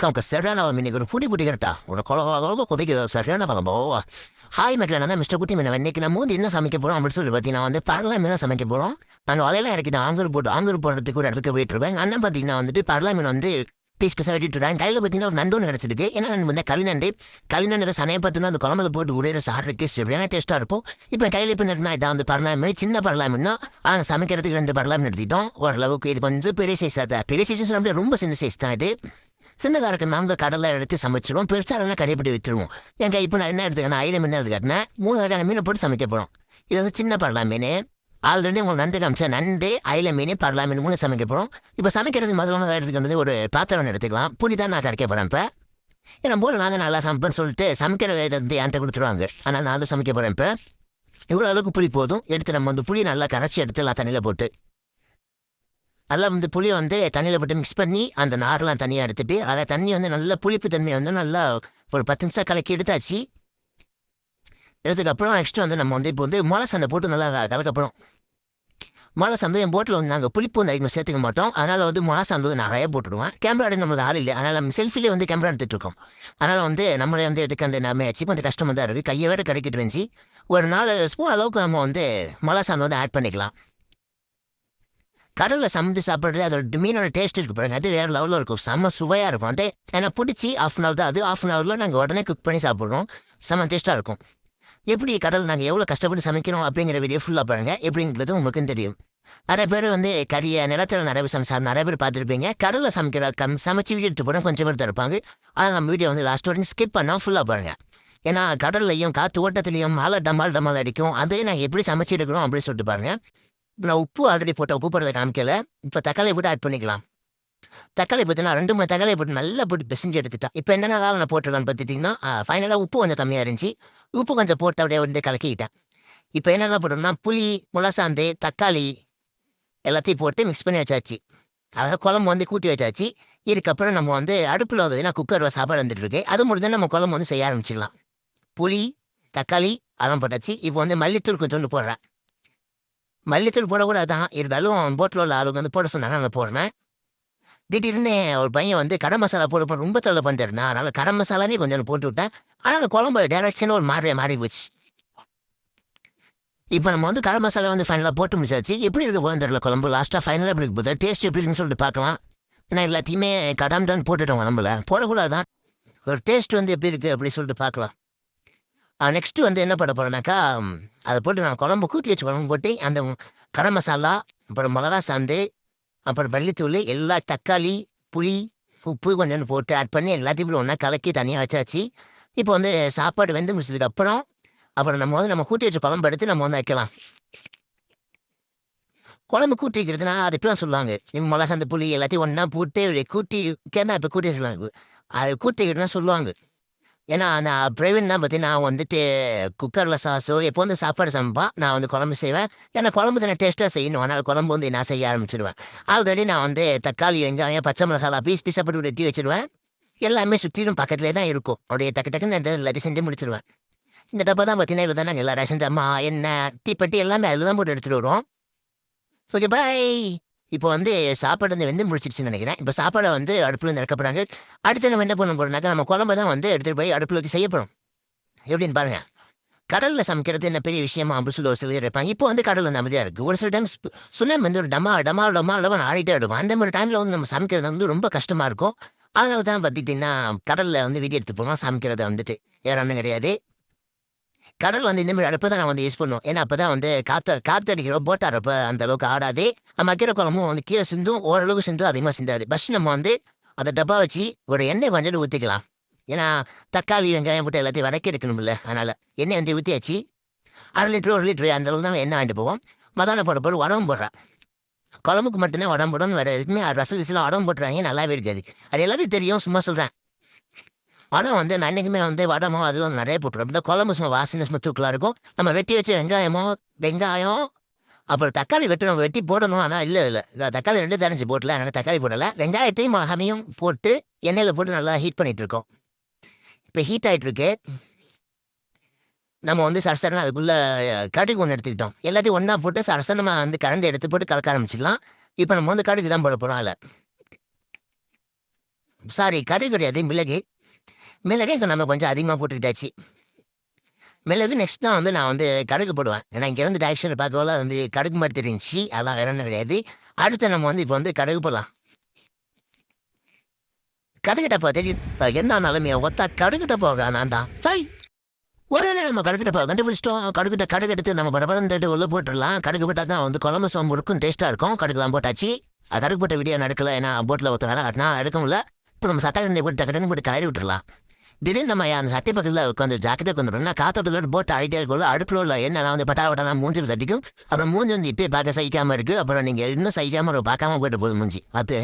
நமக்கு சரியான இன்னைக்கு ஒரு புடி புடி கரெக்டா ஒரு குழந்தை குதைக்கு சரியான குழம்போ ஹாய் மக்கள் நான் மிஸ்டர் குட்டி மீன் இன்னைக்கு நம்ம வந்து என்ன சமைக்க போகிறோம் அப்படின்னு சொல்லி பார்த்தீங்கன்னா வந்து பரலா சமைக்க போகிறோம் நான் வலையெல்லாம் இறக்கிட்டு ஆங்கூர் போட்டு ஆங்கூர் போடுறதுக்கு ஒரு இடத்துக்கு போயிட்டுருவேன் அண்ணன் பார்த்தீங்கன்னா வந்துட்டு பரலா மீன் வந்து பீஸ் பீஸாக வெட்டிட்டு கையில் பார்த்தீங்கன்னா ஒரு நண்டு கிடச்சிருக்கு ஏன்னா நான் வந்து களிநண்டு களிநண்டு சனையை பார்த்தீங்கன்னா அந்த குழம்புல போட்டு உரையிற சாருக்கு சரியான டேஸ்ட்டாக இருக்கும் இப்போ கையில் இப்போ நட்டுனா இதான் வந்து பரலாமி சின்ன பரலாமின்னா ஆனால் சமைக்கிறதுக்கு ரெண்டு பரலாமி எடுத்துட்டோம் ஓரளவுக்கு இது கொஞ்சம் பெரிய சைஸ் தான் பெரிய சைஸ் ரொம்ப சின்ன சைஸ் தான் இது சின்னதாக இருக்க நாங்கள் கடலை எடுத்து சமைச்சிடுவோம் பெருசாக இருந்தால் கறியப்பட்டி விற்றுருவோம் என் இப்போ நான் என்ன எடுத்துக்கணும் ஐரம் மீன் எடுத்துக்கிட்டேன் மூணு வகையான மீனை போட்டு சமைக்க போகிறோம் இது வந்து சின்ன பரலா மீன். ஆல்ரெடி உங்களுக்கு நண்டு காமிச்சேன் நண்டு அயில மீன் பரலா மீன் மூணு சமைக்க போகிறோம் இப்போ சமைக்கிறது முதல்ல எடுத்துக்கிறது ஒரு பாத்திரம் ஒன்று எடுத்துக்கலாம். புளி தான் நான் கரைக்க போகிறேன் இப்போ. ஏன்னா போல் நான் தான் நல்லா சமைப்பேன்னு சொல்லிட்டு சமைக்கிற வந்து என்கிட்ட கொடுத்துருவாங்க. ஆனால் நான் தான் சமைக்க போகிறேன் இப்போ. இவ்வளோ அளவுக்கு புளி போதும். எடுத்து நம்ம வந்து புளி நல்லா கரைச்சி எடுத்து எல்லாம் தண்ணியில் போட்டு நல்லா வந்து புளியை வந்து தண்ணியில் போட்டு மிக்ஸ் பண்ணி அந்த நார்லாம் தனியாக எடுத்துட்டு அதை தண்ணி வந்து நல்லா புளிப்பு தன்மையை வந்து நல்லா ஒரு பத்து நிமிஷம் கலக்கி எடுத்தாச்சு. எடுத்ததுக்கப்புறம் நெக்ஸ்ட் வந்து நம்ம வந்து இப்போ வந்து மொளை சந்தை போட்டு நல்லா கலக்கப்படும். மொளை சந்தை என் போட்டில் வந்து நாங்கள் புளிப்பு வந்து அதிகமாக சேர்த்துக்க மாட்டோம். அதனால் வந்து மொளை சந்தை நிறைய போட்டுடுவேன் கேமரா எடுக்க நம்மளுக்கு ஆள் இல்லை. அதனால் நம்ம செல்ஃபிலே வந்து கேமரா எடுத்துகிட்டு இருக்கோம் அதனால் வந்து நம்மளே வந்து எடுக்க அந்த நம்ம ஆச்சு. கொஞ்சம் கஷ்டமாக தான் இருக்குது கையை வேறு கிடைக்கிட்டு இருந்துச்சு. ஒரு நாலு ஸ்பூன் அளவுக்கு நம்ம வந்து மொளை சந்தை வந்து ஆட் பண்ணிக்கலாம். கடலில் சமைச்சு சாப்பிட்றது அதோட மீனோட டேஸ்ட் இருக்கு பாருங்க. அது வேறு லெவலில் இருக்கும். செம்ம சுவையாக இருக்கும். அது ஏன்னா பிடிச்சி ஆஃப் அன் ஹவர் தான். அது ஆஃப் அன் ஹவரில் நாங்கள் உடனே குக் பண்ணி சாப்பிட்றோம். செம்ம டேஸ்ட்டாக இருக்கும். எப்படி கடல் நாங்கள் எவ்வளோ கஷ்டப்பட்டு சமைக்கிறோம் அப்படிங்கிற வீடியோ ஃபுல்லாக பாருங்க. எப்படிங்கிறது உங்களுக்கும் தெரியும். நிறைய பேர் வந்து கறியை நிலத்தில் நிறைய பேர் சமைச்சா நிறைய பேர் பார்த்துருப்பீங்க. கடலில் சமைக்கிற கம் சமைச்சு வீடியோ எடுத்து கொஞ்சம் பேர் தான் இருப்பாங்க. ஆனால் நம்ம வீடியோ வந்து லாஸ்ட் வரைக்கும் ஸ்கிப் பண்ணால் ஃபுல்லாக பாருங்க. ஏன்னா கடல்லையும் காற்று ஓட்டத்துலையும் மழை டமால் டமால் அடிக்கும். அதே நாங்கள் எப்படி சமைச்சு எடுக்கிறோம் அப்படின்னு சொல்லிட்டு பாருங்கள் நான் உப்பு ஆல்ரெடி போட்ட உப்பு போடுறத காமிக்கல. இப்போ தக்காளி போட்டு ஆட் பண்ணிக்கலாம். தக்காளி பார்த்தீங்கன்னா ரெண்டு மூணு தக்காளி போட்டு நல்லா போட்டு பிசைஞ்சு எடுத்துட்டேன் இப்போ என்னென்ன காலம் நான் போட்டிருக்கான்னு பார்த்துட்டிங்கன்னா ஃபைனலாக உப்பு கொஞ்சம் கம்மியாக இருந்துச்சு. உப்பு கொஞ்சம் போட்டு அப்படியே வந்து கலக்கிக்கிட்டேன் இப்போ என்னென்ன போட்டோம்னா புளி முளசாந்து தக்காளி எல்லாத்தையும் போட்டு மிக்ஸ் பண்ணி வச்சாச்சு. அதாவது குழம்பு வந்து கூட்டி வச்சாச்சு. இதுக்கப்புறம் நம்ம வந்து அடுப்பில் வந்ததுன்னா குக்கரில் சாப்பாடு வந்துட்டுருக்கு அது முடிஞ்சால் நம்ம குழம்பு வந்து செய்ய ஆரம்பிச்சிடலாம். புளி தக்காளி அதெல்லாம் போட்டாச்சு. இப்போ வந்து மல்லித்தூள் கொஞ்சோண்டு போடுறேன். மல்லித்தூள் போடக்கூடாது தான் இருந்தாலும் போட்டில் உள்ள ஆளுங்க வந்து போட சொன்னாங்க நான் போடுறேன் திடீர்னு ஒரு பையன் வந்து கரம் மசாலா போட ரொம்ப தொல்லை பண்ணிருந்தா அதனால் கரம் மசாலானே கொஞ்சம் போட்டு விட்டேன். ஆனால் அந்த குழம்பு டேரக்ஷன் ஒரு மாறி மாறி போச்சு. இப்போ நம்ம வந்து கரம் மசாலா வந்து ஃபைனலாக போட்டு முடிச்சாச்சு. எப்படி இருக்க போகுது தெரியல குழம்பு? லாஸ்ட்டாக ஃபைனலாக எப்படி இருக்கு போகுது டேஸ்ட் எப்படி இருக்குன்னு சொல்லிட்டு பார்க்கலாம். ஏன்னா எல்லாத்தையுமே கடாம்டான்னு போட்டுட்டோம் குழம்புல. போடக்கூடாது தான் ஒரு டேஸ்ட் வந்து எப்படி இருக்குது அப்படி சொல்லிட்டு பார்க்கலாம். நெக்ஸ்ட்டு வந்து என்ன பண்ண போகிறேன்னாக்கா அதை போட்டு நான் குழம்பு கூட்டி வச்சு குழம்பு போட்டு அந்த கரம் மசாலா அப்புறம் மிளகா சாந்து அப்புறம் மல்லித்தூள் எல்லா தக்காளி புளி உப்பு கொஞ்சம் போட்டு ஆட் பண்ணி எல்லாத்தையும் ஒன்றா கலக்கி தனியாக வச்சாச்சு. இப்போ வந்து சாப்பாடு வெந்து முடிச்சதுக்கு அப்புறம் அப்புறம் நம்ம வந்து நம்ம கூட்டி வச்சு குழம்பு எடுத்து நம்ம வந்து வைக்கலாம். குழம்பு கூட்டி வைக்கிறதுனா அது இப்படிலாம் சொல்லுவாங்க? மிளகா சாந்து புளி எல்லாத்தையும் ஒன்றா போட்டு கூட்டி கேட்டா இப்போ கூட்டி சொல்லுவாங்க அது கூட்டி வைக்கிறதுனா சொல்லுவாங்க. ஏன்னா நான் பிரவீன் தான் பற்றி நான் வந்துட்டு குக்கரில் சாஸோ எப்போ வந்து சாப்பாடு சமைப்பா நான் வந்து குழம்பு செய்வேன். ஏன்னா குழம்பு தானே டேஸ்ட்டாக செய்யணும். அதனால் குழம்பு வந்து நான் செய்ய ஆரம்பிச்சிடுவேன் ஆல்ரெடி நான் வந்து தக்காளி வெங்காயம் பச்சை மிளகாலாம் பீஸ் பீஸாக போட்டு வெட்டி வச்சிடுவேன் எல்லாமே சுற்றிலும் பக்கத்துலேயே தான் இருக்கும். அப்படியே டக்கு டக்குன்னு நான் எல்லாத்தையும் செஞ்சு முடிச்சிடுவேன் இந்த டப்பா தான் பார்த்தீங்கன்னா இதில் தான் நாங்கள் எல்லா ரேஷன் என்ன எண்ணெய் தீப்பெட்டி எல்லாமே அதில் தான் போட்டு எடுத்துகிட்டு வருவோம். ஓகே பாய் இப்போ வந்து சாப்பாடு வந்து வெந்து முடிச்சிருச்சுன்னு நினைக்கிறேன். இப்போ சாப்பாடை வந்து அடுப்பில் வந்து இறக்க போகிறாங்க அடுத்து நம்ம என்ன பண்ண போகிறோம்னாக்கா நம்ம குழம்பு தான் வந்து எடுத்துகிட்டு போய் அடுப்பில் வச்சு செய்யப்படும் எப்படின்னு பாருங்கள் கடலில் சமைக்கிறது என்ன பெரிய விஷயமா? அப்படின்னு சொல்லி ஒரு சிலர் இருப்பாங்க. இப்போ வந்து கடலில் வந்து அமைதியாக இருக்குது ஒரு சில டைம் சுனாமி வந்து ஒரு டமா டமா டமா டமா ஆடிட்டே இருக்கும். அந்த மாதிரி டைமில் வந்து நம்ம சமைக்கிறது வந்து ரொம்ப கஷ்டமாக இருக்கும். அதனால தான் பார்த்துக்கிட்டிங்கன்னா கடலில் வந்து வீடியோ எடுத்து போகலாம் சமைக்கிறத வந்துட்டு. வேறு ஒன்றும் கிடையாது. கடல் வந்து இந்த மாதிரி அடுப்பு தான் நான் வந்து யூஸ் பண்ணுவோம் ஏன்னா அப்போ தான் வந்து காற்று காற்று அடிக்கிறோம் போட் ஆடுறப்ப அந்த அளவுக்கு ஆடாது. நம்ம கீரை குழம்பும் வந்து கீழே சிந்தும் ஓரளவுக்கு சிந்தும் அதிகமாக சிந்தாது. பஸ் நம்ம வந்து அந்த டப்பா வச்சு ஒரு எண்ணெய் வந்துட்டு ஊற்றிக்கலாம் ஏன்னா தக்காளி வெங்காயம் போட்டு எல்லாத்தையும் வதக்கி எடுக்கணும்ல அதனால். எண்ணெய் வந்து ஊற்றியாச்சு அரை லிட்டரு ஒரு லிட்டரு அந்த அளவுக்கு தான் எண்ணெய் வாங்கிட்டு போவோம். மதான போட போட்டு உடம்பு போடுறேன் குழம்புக்கு மட்டும்தான் உடம்பு போடணும் வேறு எதுவுமே ரசம் உடம்பு போட்டுறாங்க நல்லாவே இருக்காது. அது எல்லாத்தையும் தெரியும் சும்மா சொல்கிறேன் ஆனால் வந்து நான் என்றைக்குமே வந்து வடமோ அதுவும் நிறைய போட்டுரும் இந்த குழம்பு சும்மா வாசனை சும்மா தூக்கலாக இருக்கும். நம்ம வெட்டி வச்சு வெங்காயமோ வெங்காயம் அப்புறம் தக்காளி வெட்டணும் வெட்டி போடணும். ஆனால் இல்லை இல்லை. தக்காளி ரெண்டு தரைஞ்சி போட்டல அதனால் தக்காளி போடலை. வெங்காயத்தையும் மிளகாமையும் போட்டு எண்ணெயில் போட்டு நல்லா ஹீட் பண்ணிகிட்டு இருக்கோம். இப்போ ஹீட் ஆகிட்டு நம்ம வந்து சரசரன்னு அதுக்குள்ளே கடுகு ஒன்று எடுத்துக்கிட்டோம். எல்லாத்தையும் ஒன்றா போட்டு சரசரமாக வந்து கலந்து எடுத்து போட்டு கலக்க ஆரம்பிச்சிடலாம். இப்போ நம்ம வந்து கடுகு தான் போட போகிறோம் அதில். சாரி கடுகு கிடையாது மிளகு. மிளகு இங்க நம்ம கொஞ்சம் அதிகமாக போட்டுக்கிட்டாச்சு. மிளகு நெக்ஸ்ட் தான் வந்து நான் வந்து கடுகு போடுவேன். ஏன்னா இங்கே வந்து டைரக்ஷனில் பார்க்கல வந்து கடுகு மாதிரி தெரிஞ்சு அதெல்லாம் வேற ஒன்றும் கிடையாது. அடுத்து நம்ம வந்து இப்போ வந்து கடுகு போடலாம். கடுகிட்டப்பா தெரியும் என்ன நிலைமையை ஒத்தா கடுகிட்ட போக நான் தான். சாய் ஒரே நேரம் நம்ம கடுகிட்ட போக கண்டுபிடிச்சிட்டோம். கடுக்கிட்ட கடுகு எடுத்து நம்ம பரபரந்துட்டு உள்ள போட்டுடலாம். கடுகு போட்டால் தான் வந்து குழம்பு சோம்பு இருக்கும் டேஸ்ட்டாக இருக்கும். கடுகுலாம் போட்டாச்சு. கடுகு போட்ட வீடியோ நடக்கல ஏன்னா போட்டில் ஒருத்த வேலை காட்டினா எடுக்க முடியல. இப்போ நம்ம சட்டை போட்டு டக்குன்னு போட்டு கலரி விட்டுடலாம் திடீர்னு நம்ம அந்த சட்டை பக்கத்தில் உட்காந்து ஜாக்கெட்டை கொண்டுறோம்னா காத்தோட்டத்தோட போட்டு ஆடிட்டே இருக்கோம் அடுப்பில் உள்ள என்ன நான் வந்து பட்டா பட்டா மூஞ்சி தட்டிக்கும். அப்புறம் மூஞ்சி வந்து இப்பயே பார்க்க சகிக்காமல் இருக்குது அப்புறம் நீங்கள் இன்னும் சகிக்காம ஒரு பார்க்காம போயிட்டு போதும் மூஞ்சி. அது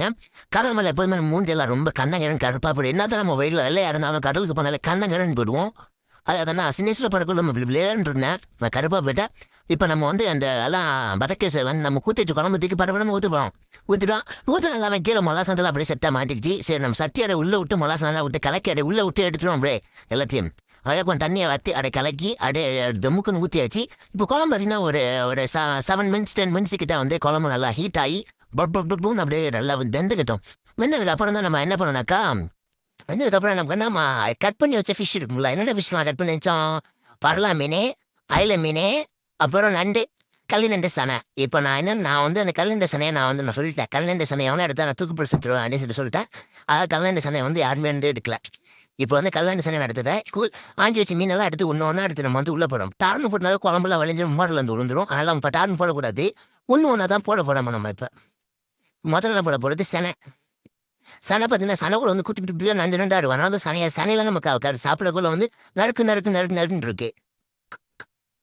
கடல் மேலே எப்போதுமே மூஞ்சி எல்லாம் ரொம்ப கண்ணங்கரன் கருப்பா போயிடும். என்ன நம்ம வெயிலில் வெள்ளையாக இருந்தாலும் கடலுக்கு போனாலே கண்ணங்கரன் போயிடுவோம். அது அதனால் சின்னேஸ்வர படக்குள்ள நம்ம இப்படி கருப்பாக இருந்தேன் கருப்பா போயிட்டேன் இப்போ நம்ம வந்து அந்த எல்லாம் பதக்கேசை வந்து நம்ம கூட்டிச்சு குழம்பு தூக்கி பரபரமாக ஊற்றுப்போம் ஊற்றிட்டோம் ஊற்றின எல்லாமே கீழே மொலாசனத்தில் அப்படியே செட்டாக மாட்டிக்கிச்சு. சரி நம்ம சட்டி உள்ளே விட்டு மொலாசனெல்லாம் விட்டு கலக்கி அடை உள்ளே விட்டு எடுத்துடுவோம் அப்படியே எல்லாத்தையும். அதே கொஞ்சம் தண்ணியை வற்றி அடை கலக்கி அப்படியே தமுக்குன்னு ஊற்றியாச்சு இப்போ குழம்பு பார்த்தீங்கன்னா ஒரு ஒரு செவன் மினிட்ஸ் டென் மினிட்ஸ் கிட்ட வந்து குழம்பு நல்லா ஹீட் ஆகி பட் பட் பட்னு அப்படியே நல்லா வெந்துக்கிட்டோம். வெந்ததுக்கு அப்புறம் தான் நம்ம என்ன பண்ணோம்னாக்கா வந்ததுக்கப்புறம் நமக்கு நம்ம கட் பண்ணி வச்ச ஃபிஷ் இருக்குங்களா என்னென்ன ஃபிஷ்லாம் கட் பண்ணி வச்சோம் பரலா மீன் அயில மீன் அப்புறம் நண்டு கல்லிநண்டு சனை இப்போ நான் என்ன நான் வந்து அந்த கல்லிண்ட சனையை நான் வந்து நான் சொல்லிட்டேன் கல்லிண்ட சனையை எவனா எடுத்தால் நான் தூக்கு பிடிச்சிட்டுருவேன் அப்படின்னு சொல்லி சொல்லிட்டேன் அதாவது கல்லிண்ட சனையை வந்து யாருமே வந்து எடுக்கல இப்போ வந்து கல்யாண சனை எடுத்துட்டேன் கூழ் ஆஞ்சி வச்சு மீனெல்லாம் எடுத்து ஒன்று ஒன்றா எடுத்து நம்ம வந்து உள்ளே போகிறோம் டார்னு போட்டாலும் குழம்புலாம் வளைஞ்சு மோரில் வந்து விழுந்துரும் அதனால் இப்போ டார்னு போடக்கூடாது ஒன்று ஒன்றா தான் போட போகிறோம் நம்ம இப்போ முதல்ல போட போகிறது செனை சனை பார்த்தீங்கன்னா சனை கூட வந்து குட்டி குட்டி குட்டியாக நஞ்சு நண்டா இருக்கும் அதனால சனையை சனையில நமக்கு க- சாப்பிடக்குள்ள வந்து நறுக்கு நறுக்கு நறுக்கு நறுக்குன்னு இருக்கு.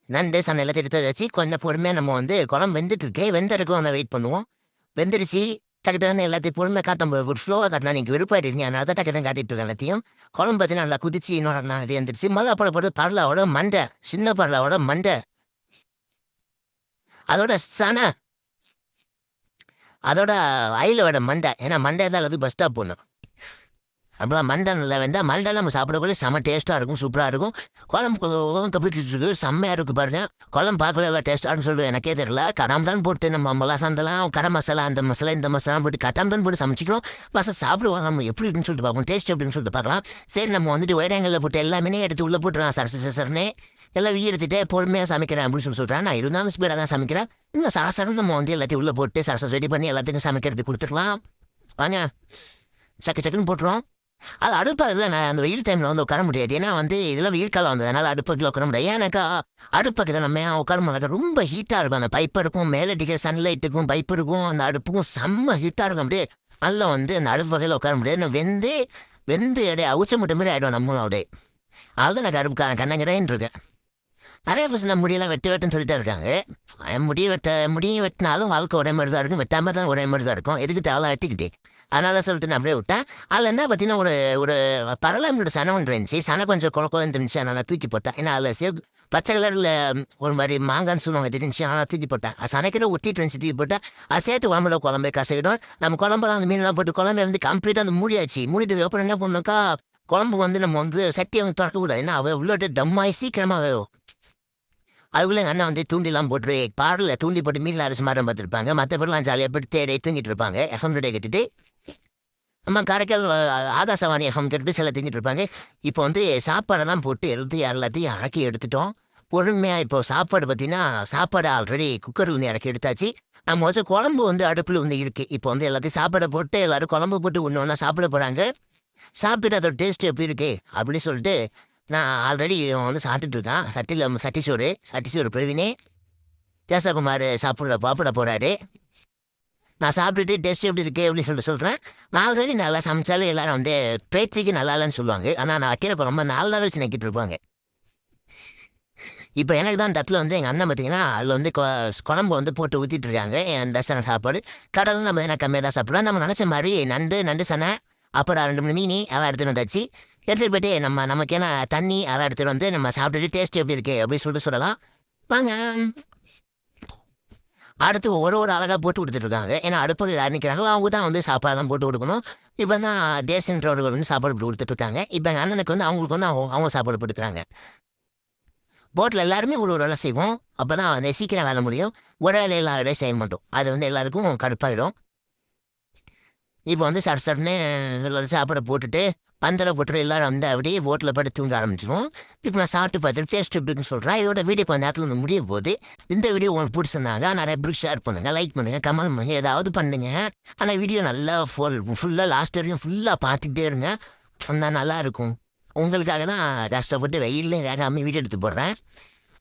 நண்டு சனையில் எடுத்து வச்சு கொஞ்சம் பொறுமையாக நம்ம வந்து குழம்பு வெந்துட்டு இருக்கே வெந்தருக்கு நம்ம வெயிட் பண்ணுவோம். வெந்துருச்சு டக்குன்னு எல்லாத்தையும் பொறுமையாக காட்டும் ஒரு ஃப்ளோவாக காட்டினா நீங்கள் விருப்பாயிட்டீங்க அதனால தான் டக்குன்னு காட்டிட்டு இருக்கேன் எல்லாத்தையும். குழம்பு பார்த்தீங்கன்னா நல்லா குதிச்சு இன்னொரு நாள் இது வந்துருச்சு மல்ல போட போட்டு பரலாவோட மண்டை சின்ன பரலாவோட மண்டை. அதோட சனை அதோட அயிலோட மண்டை ஏன்னா மண்டை தான் அது பஸ் ஸ்டாப் அப்புறம் மண்டை நல்லா மண்டை நம்ம சாப்பிடக்குள்ளே செம்ம டேஸ்ட்டாக இருக்கும் சூப்பராக இருக்கும் குழம்பு கப்பிட்டு செம்மையாக இருக்குது பாருங்கள் குழம்பு பார்க்கல எவ்வளோ டேஸ்ட்டானு சொல்லிட்டு எனக்கே தெரியல கராம்தான் போட்டு நம்ம மலாசாந்தெல்லாம் கரம் மசாலா அந்த மசாலா இந்த மசாலா போட்டு கட்டாம்தான் போட்டு சமைச்சிக்கிறோம் பசங்க சாப்பிடுவோம் நம்ம எப்படி இருக்குன்னு சொல்லிட்டு பார்ப்போம் டேஸ்ட் எப்படின்னு சொல்லிட்டு பார்க்கலாம் சரி நம்ம வந்துட்டு வைரங்களில் போட்டு எல்லாமே எடுத்து உள்ளே போட்டுருவான் சரசு சரசர்னே எல்லாம் வீ எடுத்துட்டு பொறுமையாக சமைக்கிறேன் அப்படின்னு சொல்லி சொல்கிறேன் நான் இருந்தாலும் ஸ்பீடாக தான் சமைக்கிறேன். இன்னும் சரசரம் நம்ம வந்து எல்லாத்தையும் உள்ளே போட்டு சரசம் ரெடி பண்ணி எல்லாத்துக்கும் சமைக்கிறதுக்கு கொடுத்துக்கலாம் வாங்க. சக்கு சக்குன்னு போட்டுருவோம். அது அடுப்பாக இல்லை நான் அந்த வெயில் டைமில் வந்து உட்கார முடியாது. ஏன்னா வந்து இதெல்லாம் வெயில் காலம் வந்ததுனால அதனால் அடுப்புக்கில் உட்கார முடியாது. ஏன்னாக்கா அடுப்புக்கு நம்ம உட்கார முடியாது ரொம்ப ஹீட்டாக இருக்கும். அந்த பைப்பு இருக்கும் மேலே அடிக்கிற சன்லைட்டுக்கும் பைப் இருக்கும். அந்த அடுப்புக்கும் செம்ம ஹீட்டாக இருக்கும். அப்படியே நல்லா வந்து அந்த அடுப்பு வகையில் உட்கார முடியாது. இன்னும் வெந்து வெந்து அப்படியே அவுச்ச முட்டை மாதிரி ஆகிடும் நம்மளோட. அப்படியே அதுதான் எனக்கு அடுப்பு கண்ணங்கிறேன் இருக்கேன். நிறைய பசங்க முடியெல்லாம் வெட்டு வெட்டுன்னு சொல்லிட்டே இருக்காங்க. அஹ் முடி வெட்ட முடியை வெட்டினாலும் வாழ்க்கை ஒரே மாதிரி தான் இருக்கும். வெட்டாமல் தான் ஒரே மாதிரி தான் இருக்கும். எதுக்கு தேவை வெட்டிக்கிட்டே. அதனால சொல்லிட்டு நான் அப்படியே விட்டேன். அதில் என்ன பார்த்தீங்கன்னா ஒரு ஒரு பரலாமியோட சனம் ஒன்று இருந்துச்சு. சனை கொஞ்சம் குழக்கம் குழந்தை இருந்துச்சு. அதனால் தூக்கி போட்டேன். ஏன்னா அதில் சேவ் பச்சை கலரில் ஒரு மாதிரி மாங்கான்னு சொல்லுவாங்க தெரிஞ்சு அதனால் தூக்கி போட்டேன். அது சனைக்கிட்ட ஒட்டிட்டு இருந்துச்சு. தூக்கி போட்டேன் அது சேர்த்து குழம்புல குழம்பு கசையிடும் நம்ம குழம்புலாம் அந்த மீன்லாம் போட்டு குழம்பு வந்து கம்ப்ளீட்டாக அந்த மூடியாச்சு. மூடிட்டு அப்புறம் என்ன பண்ணோம்க்கா குழம்பு வந்து நம்ம வந்து சட்டியை வந்து திறக்கக்கூடாது. ஏன்னா அவள் உள்ளோட்டு டம்மாயி சீக்கிரமாக வேகும். அதுக்குள்ளே எங்கள் அண்ணன் வந்து தூண்டிலாம் போட்டு பாடல தூண்டி போட்டு மீன் அரசு மாதிரி பார்த்துருப்பாங்க. மற்ற பேர்லாம் ஜாலியாக போட்டு தேடி தூங்கிட்டு இருப்பாங்க. எஃப்எம் ரேடியோ கட்டிட்டு நம்ம காரைக்கால் ஆகாசவாணி எஃப்எம் கேட்டு சில தூங்கிட்டு இருப்பாங்க. இப்போ வந்து சாப்பாடெல்லாம் போட்டு எடுத்து எல்லாத்தையும் இறக்கி எடுத்துட்டோம். பொறுமையாக இப்போ சாப்பாடு பார்த்தீங்கன்னா சாப்பாடு ஆல்ரெடி குக்கரில் இறக்கி எடுத்தாச்சு. நம்ம வச்சு குழம்பு வந்து அடுப்பில் வந்து இருக்குது இப்போ வந்து எல்லாத்தையும் சாப்பாடை போட்டு எல்லாரும் குழம்பு போட்டு ஒன்று ஒன்றா சாப்பிட போகிறாங்க சாப்பிட்டு அதோட டேஸ்ட் எப்படி இருக்கு? அப்படின்னு சொல்லிட்டு நான் ஆல்ரெடி வந்து சாப்பிட்டுட்ருக்கான் சட்டியில் சட்டிசோறு சட்டிசோறு சட்டி பிரவீனே. தேசகுமார் சாப்பிட பாப்பிட போகிறாரு நான் சாப்பிட்டுட்டு டேஸ்ட் எப்படி இருக்கு எப்படி சொல்லிட்டு சொல்கிறேன் நான் ஆல்ரெடி நல்லா சமைச்சாலும் எல்லாரும் வந்து பேச்சுக்கு நல்லா இல்லைன்னு சொல்லுவாங்க. ஆனால் நான் வைக்கிறப்ப குழம்பு நாலு நாள் வச்சு நக்கிட்டு இருப்பாங்க. இப்போ எனக்கு தான் தட்டில் வந்து எங்கள் அண்ணன் பார்த்தீங்கன்னா அதில் வந்து கொ- குழம்பு வந்து போட்டு ஊற்றிட்டு இருக்காங்க. என் ரசன சாப்பாடு. கடலும் நம்ம என்ன கம்மியாக தான் சாப்பிடுவோம் நம்ம நினச்ச மாதிரி நண்டு நண்டு சனை அப்புறம் ரெண்டு மூணு மீனி அவன் எடுத்துகிட்டு வந்தாச்சு. எடுத்துகிட்டு போயிட்டு நம்ம நமக்கு என்ன தண்ணி அதை எடுத்துகிட்டு வந்து நம்ம சாப்பிட்டுட்டு டேஸ்ட் எப்படி இருக்கு அப்படின்னு சொல்லிட்டு சொல்லலாம். வாங்க. அடுத்து ஒரு ஒரு அழகாக போட்டு கொடுத்துட்ருக்காங்க ஏன்னா அடுப்புக்கு யார் நிற்கிறாங்களோ அவங்க தான் வந்து சாப்பாடெல்லாம் போட்டு கொடுக்கணும். இப்போ தான் தேசன்றவர்கள் வந்து சாப்பாடு போட்டு கொடுத்துட்ருக்காங்க இப்போ எங்கள் அண்ணனுக்கு வந்து அவங்களுக்கு வந்து அவங்க அவங்க சாப்பாடு போட்டுக்கிறாங்க போட்டில் எல்லாருமே ஒரு ஒரு வேலை செய்வோம். அப்போ தான் வந்து சீக்கிரம் வேலை முடியும். ஒரு வேலை எல்லா வேலையும் செய்ய மாட்டோம். அது வந்து எல்லாருக்கும் கடுப்பாயிடும். இப்போ வந்து சர் சரன்னு சாப்பாடை போட்டுட்டு பந்தல போட்டு எல்லாரும் வந்து அப்படியே போட்டில் படுத்து தூங்க ஆரம்பிச்சிருவோம். இப்போ நான் சாப்பிட்டு பார்த்துட்டு டேஸ்ட் எப்படின்னு சொல்கிறேன் இதோட வீடியோ கொஞ்ச நேரத்தில் வந்து முடிய போகுது. இந்த வீடியோ உங்களுக்கு பிடிச்சிருந்தாங்க நிறைய பேருக்கு ஷேர் பண்ணுங்கள் லைக் பண்ணுங்கள் கமெண்ட் பண்ணுங்கள் ஏதாவது பண்ணுங்க. ஆனால் வீடியோ நல்லா ஃபுல் ஃபுல்லாக லாஸ்ட் வரையும் ஃபுல்லாக பார்த்துக்கிட்டே இருங்க. வந்தால் நல்லாயிருக்கும் உங்களுக்காக தான் கஷ்டப்பட்டு வெயிலில் வேகாமல் வீடியோ எடுத்து போடுறேன்.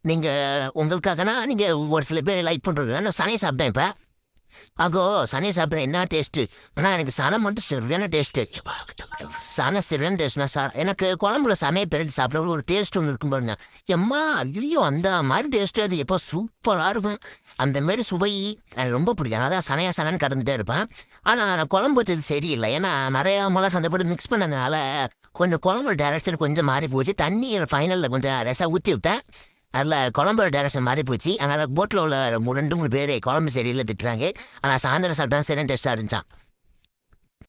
நீங்கள் உங்களுக்காகனா நீங்கள் ஒரு சில பேர் லைக் பண்ணுறது நான் சனி சாப்பிட்டேன் இப்போ. அகோ சனி சாப்பிட்றேன் என்ன டேஸ்ட்டு ஆனால் எனக்கு சனம் மட்டும் சரியான டேஸ்ட்டு சனம் சரியான டேஸ்ட்னா சா எனக்கு குழம்புல சமைய பிறகு சாப்பிட ஒரு டேஸ்ட் ஒன்று இருக்கும் பாருங்க. எம்மா ஐயோ அந்த மாதிரி டேஸ்ட்டு அது. எப்போ சூப்பராக இருக்கும். அந்த மாதிரி சுவை எனக்கு ரொம்ப பிடிக்கும். அதான் சனையா சனன்னு கடந்துட்டே இருப்பேன். ஆனால் நான் குழம்பு வச்சது சரியில்லை. ஏன்னா நிறையா மிளகா சந்தைப்பட்டு மிக்ஸ் பண்ணதுனால கொஞ்சம் குழம்பு டேரக்ஷன் கொஞ்சம் மாறி போச்சு தண்ணி ஃபைனலில் கொஞ்சம் ரசம் ஊற்றி விட்டேன். அதில் குழம்பு டேரக்ஷன் மாறி போச்சு. அதனால் போட்டில் உள்ள ரெண்டு மூணு பேர் குழம்பு சரியில்லை திட்டுறாங்க. ஆனால் சாயந்தரம் சாப்பிட்டா சரியான டேஸ்ட்டாக இருந்துச்சான்